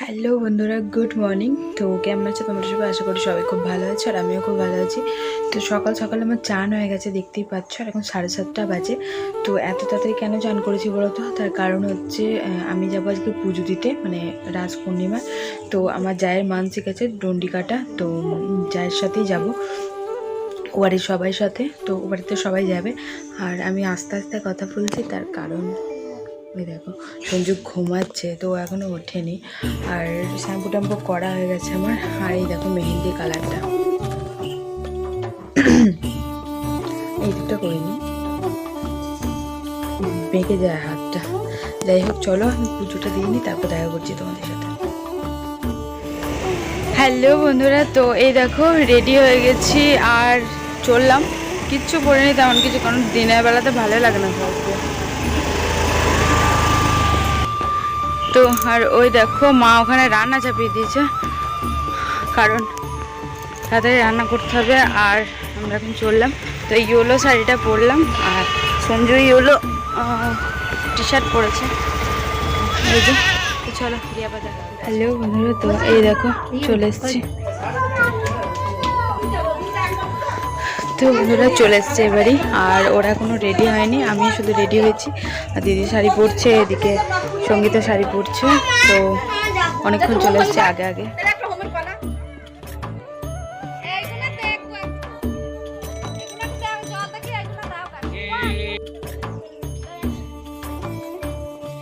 Hello বন্ধুরা, good morning. তো কেমন আছো তোমরা সবাই? আশা করি সবাই খুব ভালো আছো আর আমিও খুব ভালো আছি। তো সকাল সকাল আমার চান হয়ে গেছে, দেখতেই পাচ্ছ। আর এখন সাড়ে সাতটা বাজে। তো এত তাড়াতাড়ি কেন চান করেছি বলো তো? তার কারণ হচ্ছে আমি যাব আজকে পুজো দিতে মানে রাজ পূর্ণিমা তো আমার জায়ের মানসিক আছে ডন্ডি কাটা তো জায়ের সাথেই যাব। ও বাড়ির সবাই সাথে, তো ও সবাই যাবে। আর আমি আস্তে আস্তে কথা বলছি, তার কারণ ওই দেখো, সঞ্জু ঘুমাচ্ছে, তো ও এখনও ওঠেনি। আর শ্যাম্পু ট্যাম্পু করা হয়ে গেছে আমার, আর এই দেখো মেহেন্দি কালারটা। এই দিকটা করিনি বেঁকে যায় হাতটা। যাই হোক, চলো আমি পুজোটা দিয়ে নিই, তারপর দেখা করছি তোমাদের সাথে। হ্যালো বন্ধুরা, তো এই দেখো রেডি হয়ে গেছি। আর চললাম। কিচ্ছু করিনি তেমন কিছু, কারণ দিনের বেলাতে ভালো লাগে না থাকতে তো আর ওই দেখো, মা ওখানে রান্না চাপিয়ে দিয়েছে। কারণ তাড়াতাড়ি রান্না করতে হবে আর আমরা এখন চললাম। তো এই ইয়োলো শাড়িটা পরলাম আর সঞ্জু ইয়োলো টি শার্ট পরেছে। চলো হ্যালো বন্ধুরা, তো এই দেখো, চলে এসছি। তো বন্ধুরা চলে এসছে এবারই, আর ওরা কোনো রেডি হয়নি আমি শুধু রেডি হয়েছি। আর দিদি শাড়ি পরছে, এদিকে সঙ্গীতা শাড়ি পরছে, তো অনেকক্ষণ চলে এসছে আগে আগে।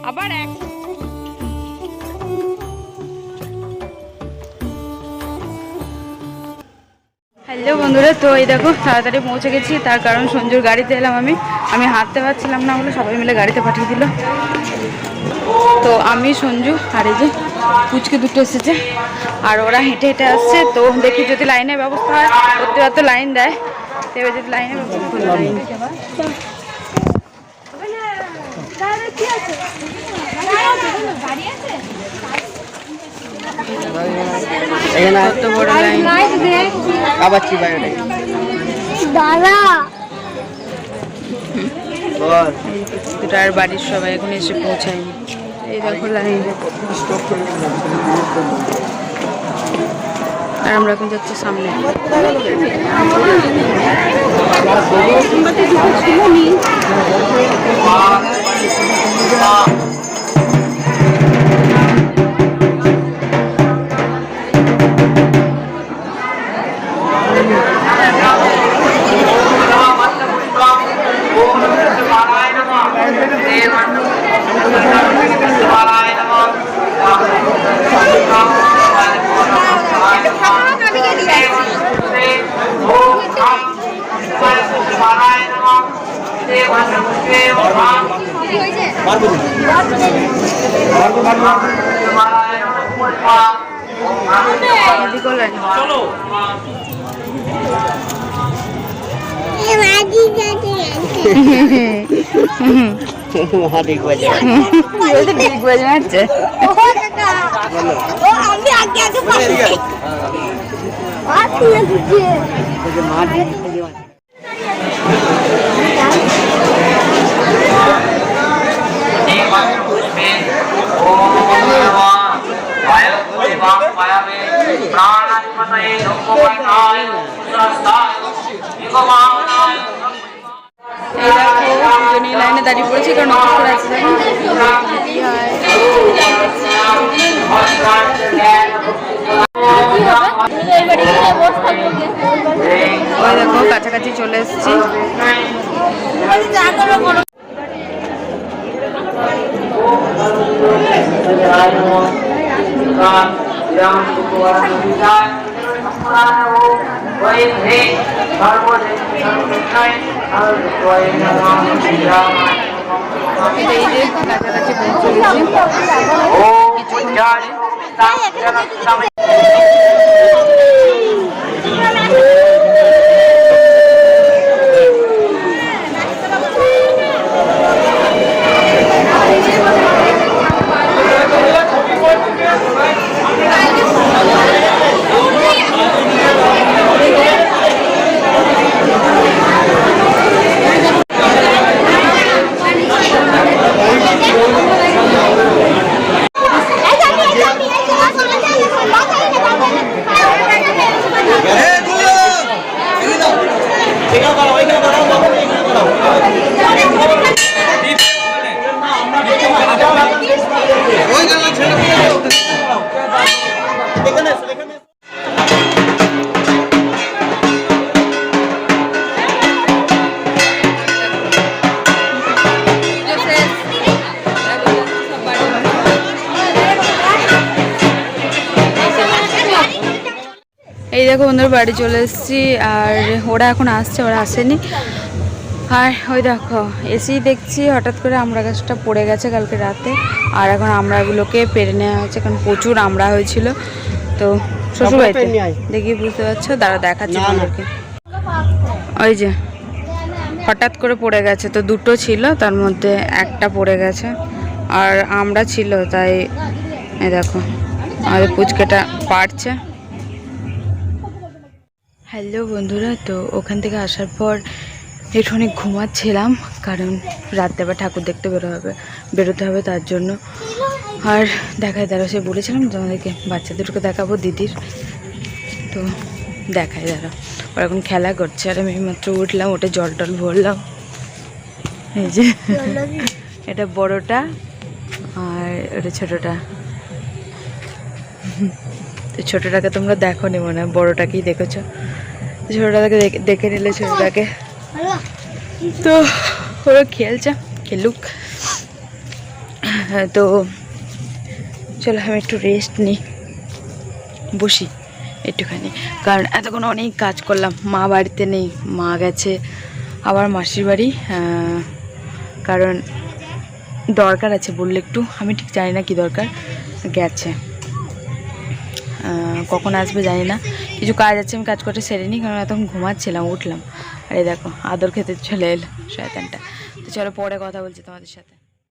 আবার এক হ্যালো বন্ধুরা। তো এই দেখো, তাড়াতাড়ি পৌঁছে গেছি। তার কারণ সঞ্জুর গাড়িতে এলাম আমি। আমি হাঁটতে পারছিলাম না বলে সবাই মিলে গাড়িতে পাঠিয়ে দিল। তো আমি, সঞ্জু আর এই যে পুচকে দুটো এসেছে। আর ওরা হেঁটে হেঁটে আসছে। তো দেখি যদি লাইনের ব্যবস্থা হয় করতে তো লাইন দেয়। তো এবার যদি লাইনের ব্যবস্থা কত বড় লাইন দাদা। বল। আর বাড়ির সবাই এখন এসে পৌঁছায়নি। এই দেখো লাইন আর আমরা এখন যাচ্ছি সামনে। এদিকেও বাজে মারছে ও কাকা ও আমি আগে আগে পাচ্ছি আর তুই বুঝিয়ে মাটি লাইনে দাঁড়িয়ে পড়েছে কারণ অফিস আছে দেখো কি হয় ওই দেখো কাছাকাছি চলে এসেছি এই যে কাছাকাছি পৌঁছে গেছি এই যে আমি এই যে আমি এই দেখো বন্ধুর বাড়ি চলে এসেছি আর ওরা এখন আসছে ওরা আসেনি। আর ওই দেখো এসেই দেখছি হঠাৎ করে আমড়া গাছটা পড়ে গেছে কালকে রাতে। আর এখন আমড়াগুলোকে পেরে নেওয়া হয়েছে কারণ প্রচুর আমড়া হয়েছিল। তো শ্বশুর বাড়িতে পেরে নিয়ে আয়। দেখি বুঝতে পারছ? দাঁড়া দেখাচ্ছি। তোমাদেরকে। ওই যে হঠাৎ করে পড়ে গেছে তো দুটো ছিল তার মধ্যে একটা পড়ে গেছে। আর আমরা ছিল তাই এই দেখো আমাদের পুচকেটা পারছে। হ্যালো বন্ধুরা, তো ওখান থেকে আসার পর একটুখানি ঘুমাচ্ছিলাম, কারণ রাত্রে আবার ঠাকুর দেখতে বেরো হবে, বেরোতে হবে তার জন্য। আর দেখায় দাঁড়া সে বলেছিলাম তোমাদেরকে বাচ্চাদেরকে দেখাবো, দিদির। তো দেখায় দাঁড়া ওরা এখন খেলা করছে, আর আমি মাত্র উঠলাম ওটা জল টল ভরলাম। এই যে, এটা বড়টা, আর ওটা ছোটটা। তো ছোটটাকে তোমরা দেখো নি মনে হয় বড়োটাকেই দেখেছ। ছোটটাকে দেখে- নিলে ছোটটাকে। তো ওরা খেলছে খেলুক। হ্যাঁ, তো চলো আমি একটু রেস্ট নিই। বসি একটুখানি। কারণ এতক্ষণ অনেক কাজ করলাম মা বাড়িতে নেই মা গেছে। আবার মাসির বাড়ি কারণ দরকার আছে বললে একটু আমি ঠিক জানি না কি দরকার গেছে। কখন আসবে জানি না। কিছু কাজ আছে, আমি কাজ করতে সেরে নিই, কারণ এতক্ষণ ঘুমাচ্ছিলাম, উঠলাম। আরে দেখো, আদর খেতে চলে এলো শয়তানটা। তো চলো পরে কথা বলছি তোমাদের সাথে।